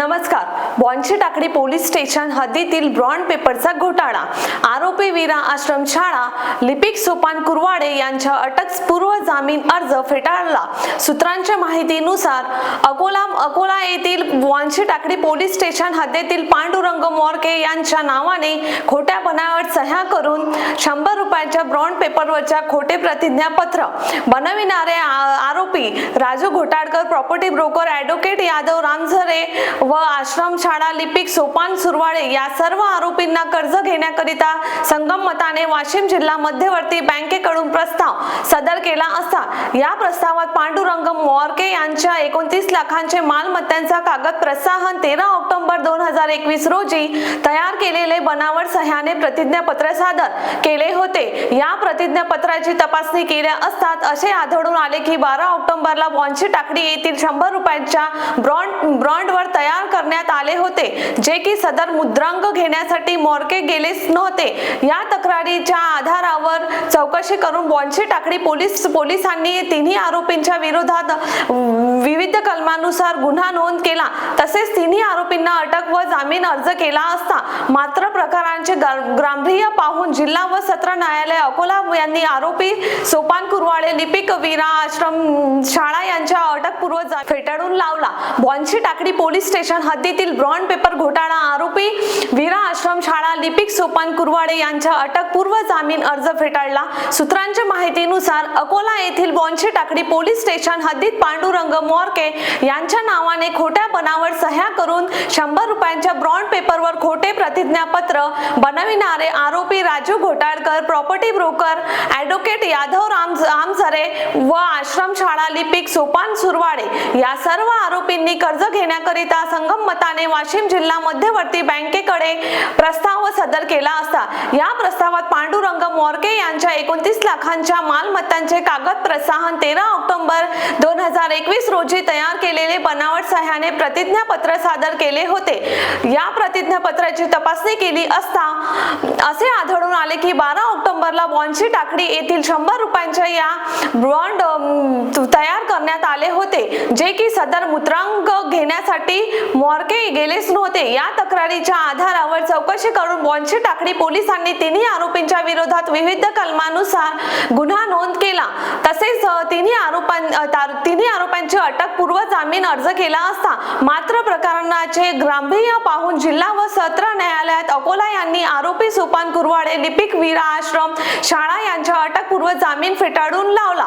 नमस्कार. टाकडी police station हद्दीतील bond पेपरचा घोटाळा. आरोपी वीरा आश्रम शाळा लिपिक सोपान कुरवाडे यांच्या अटक पूर्व जामीन अर्ज फेटाळला. सूत्रांच्या माहितीनुसार अकोला अकोला येथील बॉन्डची टाकडी पोलीस स्टेशन हद्दीतील पांडुरंग मोरके यांच्या नावाने खोट्या बनावट सह्या करून शंभर रुपयाच्या ब्रॉन्ड पेपरवरच्या खोटे प्रतिज्ञापत्र. बनविणारे आरोपी Raju Ghotalkar property broker advocate Yadav Ramzare व आश्रम छाडा लिपिक सोपान सुरवाळे या सर्व आरोपींना कर्ज घेण्याकरिता संगम मताने वाशिम जिल्हा मध्यवर्ती बँकेकडून प्रस्ताव सदर केला असता या प्रस्तावात पांडुरंग मोरके यांच्या एकोणतीस लाखांचे मालमत्तांचा कागद प्रसाहन तेरा ऑक्टोबर दोन हजार एकवीस रोजी तयार केलेले बनावट सह्याने प्रतिज्ञापत्र सादर केले होते. या प्रतिज्ञापत्राची तपासणी केल्या असतात असे आढळून आले की बारा ऑक्टोबरला बॉन्डची टाकडी येथील शंभर रुपयांच्या ब्रॉन्ड ब्रॉन्डवर तयार करण्यात आले होते जे की सदर मुद्रांक घेण्यासाठी मोरके गेलेच नव्हते. या तक्रारीच्या आधारावर चौकशी करून बॉन्शी टाकडी पोलीस पोलिसांनी तिन्ही आरोपींच्या विरोधात विविध कलमानुसार गुन्हा नोंद केला. तसेच तिन्ही आरोपींना अटक व जामीन अर्ज केला असता मात्र प्रकारांचे गा- गांभीर्य पाहून जिल्हा व सत्र न्यायालय अकोला यांनी आरोपी सोपान कुरवाडे लिपिक वीरा आश्रम शाळा यांच्या अटकपूर्व जा- फेटाळून लावला. बॉन्शी टाकडी पोलीस स्टेशन हद्दीतील ब्रॉन्ड पेपर घोटाळा आरोपी वीरा आश्रम शाळा लिपिक सोपान कुरवाडे यांच्या अटकपूर्व जामीन अर्ज फेटाळला. सूत्रांच्या माहितीनुसार अकोला येथील बॉन्शी टाकडी पोलीस स्टेशन हद्दीत पांडुरंग मोरके यांच्या नावाने खोट्या बनावट सह्या करून शंभर रुपयांच्या ब्रॉन्ड पेपरवर खोटे प्रतिज्ञापत्र बनविणारे आरोपी Raju Ghotalkar property broker advocate Yadav Ram Amzare व आश्रमशाळा लिपिक सोपान सुरवाडे या सर्व आरोपींनी कर्ज घेण्याकरिता संगम मताने वाशिम जिल्हा मध्यवर्ती बँकेकडे प्रस्ताव सदर केला असता या प्रस्तावात पांडुरंग मोरके यांच्या एकोणतीस लाखांच्या मालमत्तांचे कागद प्रसाहन तेरा ऑक्टोबर दोन हजार एकवीस रोजी तयार केलेले बनावट सह्याने प्रतिज्ञापत्र सादर केले होते. या प्रतिज्ञापत्राची तपासणी केली असता असे आढळून आले की बारा ऑक्टोबरला बॉन्डची टाकडी येथील शंभर रुपयांच्या या बॉन्ड तयार करण्यात आले होते जे की सदर मुद्रांक घेण्यासाठी मॉर्के गेलेच नव्हते. या तक्रारीच्या आधारावर चौकशी करून बॉन्डची टाकडी पोलिसांनी तिन्ही आरोपींच्या विरोधात विविध कलमानुसार गुन्हा नोंद केला. तिन्ही आरोपां तार- तिन्ही आरोपांची अटकपूर्व जामीन अर्ज केला असता मात्र प्रकरणाचे गांभीर्य पाहून जिल्हा व सत्र न्यायालयात अकोला यांनी आरोपी सोपान कुरवाडे लिपिक वीरा आश्रम शाळा यांच्या अटकपूर्व जामीन फेटाळून लावला.